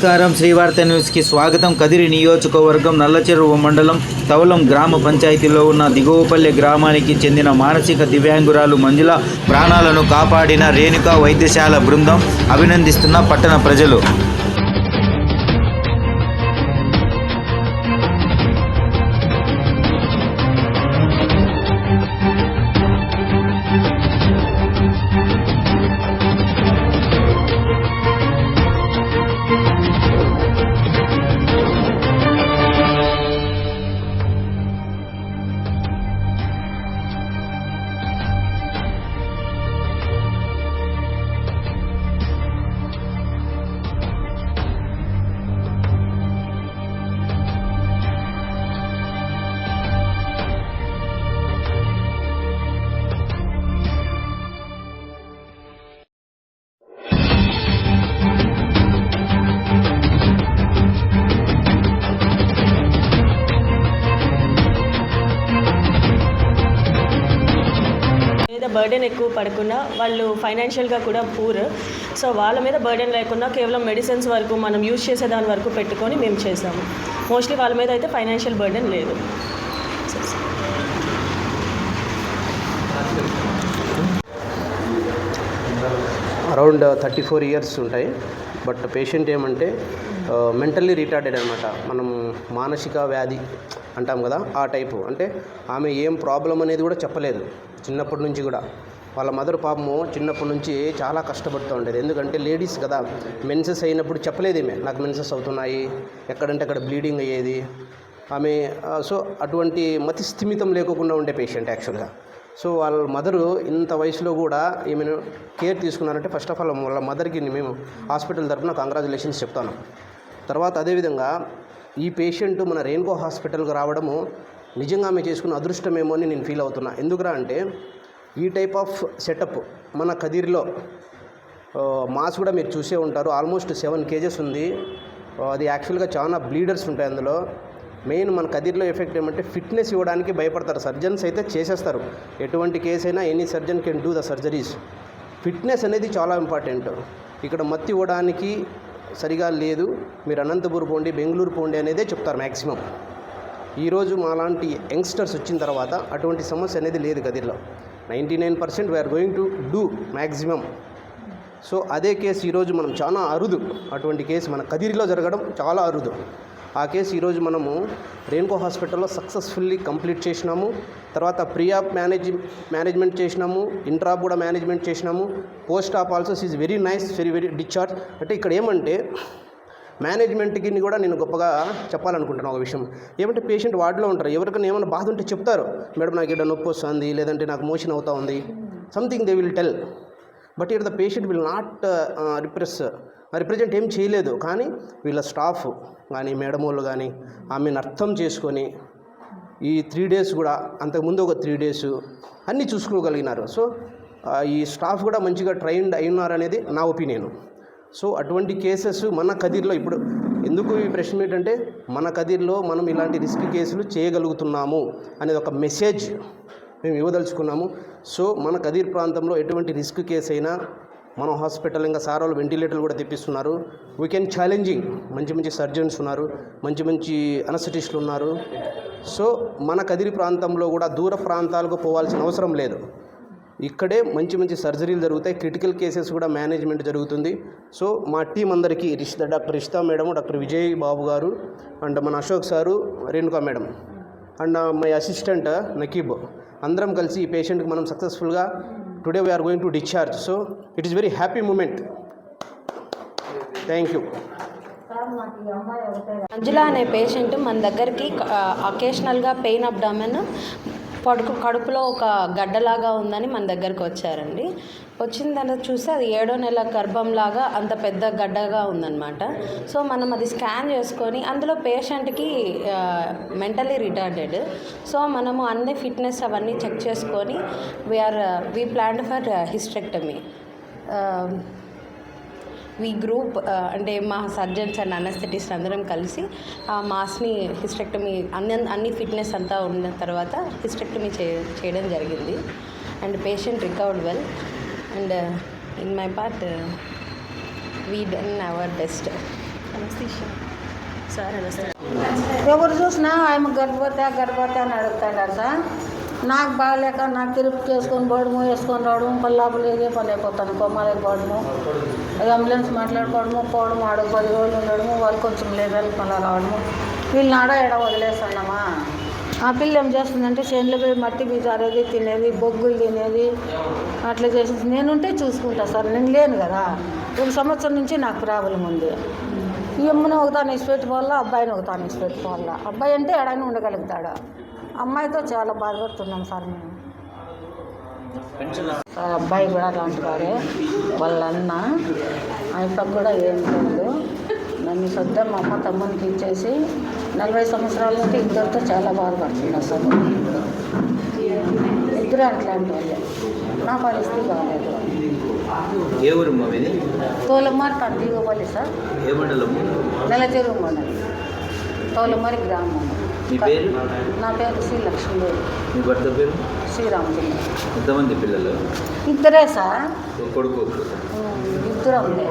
నమస్కారం. శ్రీవార్త న్యూస్కి స్వాగతం. కదిరి నియోజకవర్గం నల్లచెరువు మండలం తవలం గ్రామ పంచాయతీలో ఉన్న దిగువపల్లె గ్రామానికి చెందిన మానసిక దివ్యాంగురాలు మంజుల ప్రాణాలను కాపాడిన రేణుకా వైద్యశాల బృందం అభినందిస్తున్న పట్టణ ప్రజలు. బర్డెన్ ఎక్కువ పడకుండా వాళ్ళు ఫైనాన్షియల్గా కూడా పూర్ సో వాళ్ళ మీద బర్డెన్ లేకుండా కేవలం మెడిసిన్స్ వరకు మనం యూజ్ చేసే దాని వరకు పెట్టుకొని మేము చేసాము. మోస్ట్లీ వాళ్ళ మీద అయితే ఫైనాన్షియల్ బర్డెన్ లేదు. అరౌండ్ థర్టీ ఫోర్ ఇయర్స్ ఉంటాయి. బట్ పేషెంట్ ఏమంటే మెంటల్లీ రిటార్డెడ్ అనమాట మనం మానసిక వ్యాధి అంటాం కదా ఆ టైపు. అంటే ఆమె ఏం ప్రాబ్లం అనేది కూడా చెప్పలేదు చిన్నప్పటి నుంచి కూడా. వాళ్ళ మదర్ పాపము చిన్నప్పటి నుంచి చాలా కష్టపడుతూ ఉండేది. ఎందుకంటే లేడీస్ కదా మెన్సెస్ అయినప్పుడు చెప్పలేదు ఈమె నాకు మెన్సెస్ అవుతున్నాయి ఎక్కడంటే అక్కడ బ్లీడింగ్ అయ్యేది. ఆమె సో అటువంటి మతి స్థిమితం లేకోకుండా ఉండే పేషెంట్ యాక్చువల్గా సో వాళ్ళ మదరు ఇంత వయసులో కూడా ఈమెను కేర్ తీసుకున్నారంటే ఫస్ట్ ఆఫ్ ఆల్ వాళ్ళ మదర్కి మేము హాస్పిటల్ తరఫున కంగ్రాచులేషన్స్ చెప్తాను. తర్వాత అదేవిధంగా ఈ పేషెంట్ మన రెయిన్కో హాస్పిటల్కి రావడము నిజంగా ఆమె చేసుకున్న అదృష్టమేమో అని నేను ఫీల్ అవుతున్నా. ఎందుకురా అంటే ఈ టైప్ ఆఫ్ సెటప్ మన కదిరిలో మాస్ కూడా మీరు చూసే ఉంటారు. ఆల్మోస్ట్ సెవెన్ కేజెస్ ఉంది. అది యాక్చువల్గా చాలా బ్లీడర్స్ ఉంటాయి అందులో. మెయిన్ మన కదిరిలో ఎఫెక్ట్ ఏమంటే ఫిట్నెస్ ఇవ్వడానికి భయపడతారు. సర్జన్స్ అయితే చేసేస్తారు. ఎటువంటి కేసు అయినా any surgeon can do the surgeries fitness అనేది చాలా ఇంపార్టెంట్ ఇక్కడ మత్తి ఇవ్వడానికి సరిగా లేదు. మీరు అనంతపూర్ పోండి బెంగళూరు పోండి అనేదే చెప్తారు మ్యాక్సిమం ఈరోజు మాలాంటి యంగ్స్టర్స్ వచ్చిన తర్వాత అటువంటి సమస్య అనేది లేదు గదిలో ninety nine percent we are going to do maximum so అదే కేసు ఈరోజు మనం చాలా అరుదు. అటువంటి కేసు మన కదిరిలో జరగడం చాలా అరుదు. ఆ కేసు ఈరోజు మనము రేణుకో హాస్పిటల్లో సక్సెస్ఫుల్లీ కంప్లీట్ చేసినాము. తర్వాత ప్రీ ఆప్ మేనేజ్ మేనేజ్మెంట్ చేసినాము. ఇంట్రాప్ కూడా మేనేజ్మెంట్ చేసినాము. Post op also is very nice very very discharge. అంటే ఇక్కడ ఏమంటే మేనేజ్మెంట్కి కూడా నేను గొప్పగా చెప్పాలనుకుంటున్నాను ఒక విషయం. ఏమంటే పేషెంట్ వార్డులో ఉంటారు. ఎవరికైనా ఏమైనా బాధ ఉంటే చెప్తారు. మేడం నాకు ఇక్కడ నొప్పి వస్తుంది లేదంటే నాకు మోషన్ అవుతా ఉంది. Something they will tell but ఇక్కడ the patient will not repress represent ఏం చేయలేదు. కానీ వీళ్ళ స్టాఫ్ కానీ మేడం వాళ్ళు కానీ ఆమెను అర్థం చేసుకొని ఈ త్రీ డేస్ కూడా అంతకుముందు ఒక త్రీ డేస్ అన్నీ చూసుకోగలిగినారు. సో ఈ స్టాఫ్ కూడా మంచిగా ట్రైన్డ్ అయి నా ఒపీనియన్. సో అటువంటి కేసెస్ మన కదిర్లో ఇప్పుడు ఎందుకు ఈ ప్రశ్న ఏంటంటే మన కదిర్లో మనం ఇలాంటి రిస్క్ కేసులు చేయగలుగుతున్నాము అనేది ఒక మెసేజ్ మేము ఇవ్వదలుచుకున్నాము. సో మన కదిర్ ప్రాంతంలో ఎటువంటి రిస్క్ కేసు అయినా మన హాస్పిటల్ ఇంకా సార్ వాళ్ళు వెంటిలేటర్లు కూడా తెప్పిస్తున్నారు. వీ కెన్ ఛాలెంజింగ్ మంచి మంచి సర్జన్స్ ఉన్నారు. మంచి మంచి అనస్థిటిస్టులు ఉన్నారు. సో మన కదిరి ప్రాంతంలో కూడా దూర ప్రాంతాలకు పోవాల్సిన అవసరం లేదు. ఇక్కడే మంచి మంచి సర్జరీలు జరుగుతాయి. క్రిటికల్ కేసెస్ కూడా మేనేజ్మెంట్ జరుగుతుంది. సో మా టీం అందరికీ Rishita doctor Rishita madam doctor Vijay Babu garu and మన Ashok sir Renuka madam and my assistant Naqeeb. అందరం కలిసి ఈ పేషెంట్కి మనం సక్సెస్ఫుల్గా today we are going to discharge so it is very happy moment thank you Manjula అనే patient మన దగ్గరికి అకేషనల్గా పెయిన్ అబ్డామెన్ పడుకు కడుపులో ఒక గడ్డలాగా ఉందని మన దగ్గరకు వచ్చారండి. వచ్చిన తర్వాత చూస్తే అది ఏడో నెల గర్భంలాగా అంత పెద్ద గడ్డగా ఉందన్నమాట. సో మనం అది స్కాన్ చేసుకొని అందులో పేషెంట్కి మెంటలీ రిటార్డెడ్. సో మనము అన్ని ఫిట్నెస్ అవన్నీ చెక్ చేసుకొని we are we plan for hysterectomy we group అంటే మా సర్జన్స్ అండ్ అనస్థెటిస్ట్ అందరం కలిసి ఆ మాస్ని హిస్టెక్టమీ అన్ని అన్ని ఫిట్నెస్ అంతా ఉన్న తర్వాత హిస్టెక్టమీ చే చేయడం జరిగింది. And patient recovered well and in my part we done our best ఎవరు చూసినా ఆమె గర్భవతి గర్భవతి అని అడుగుతాడారు సార్. నాకు బాగలేక నాకు తిరుపతి చేసుకొని పోవడము వేసుకొని రావడం పల్లాపులు ఇదే పని అయిపోతాను. కొమ్మలకి పోవడము అంబులెన్స్ మాట్లాడుకోవడము పోవడము ఆడ పది రోజులు ఉండడము వాళ్ళు కొంచెం లేదని మళ్ళీ రావడము. వీళ్ళని ఆడ ఎడ వదిలేసానమ్మా ఆ పిల్ల ఏం చేస్తుందంటే చేనులు పోయి మట్టి బీజారేది తినేది బొగ్గులు తినేది అట్లా చేసేది నేనుంటే చూసుకుంటా సార్ నేను లేను కదా. ఒక సంవత్సరం నుంచి నాకు ప్రాబ్లం ఉంది. ఈ అమ్మను ఒక తాను ఇసుపెట్టుకోవాలా అబ్బాయిని ఒక తాను ఇసి పెట్టుకోవాలా అబ్బాయి అంటే ఎడైనా ఉండగలుగుతాడు? అమ్మాయితో చాలా బాధపడుతున్నాం సార్ మేము. సార్ అబ్బాయి కూడా అలాంటి వాడే. వాళ్ళ అన్న ఆయనకు కూడా ఏం లేదు. నన్ను సొంత మా అమ్మ తమ్మునికి ఇచ్చేసి నలభై సంవత్సరాల నుండి ఇద్దరితో చాలా బాధపడుతున్నా సార్. ఇద్దరు అట్లాంటి వాళ్ళే. నా పరిస్థితి బాగాలేదు ఏ ఊరు మీది? తోలమార్ తండ్రిగోపల్లి సార్. ఏ నెల మండలం. తోలమారి గ్రామం. మీ పేరు? నా పేరు శ్రీ లక్ష్మీదేవి. మీ భర్త పేరు? శ్రీరామచంద్ర ఎంతమంది పిల్లలు? ఇద్దరే సార్. కొడుకు ఇద్దరు ఉంది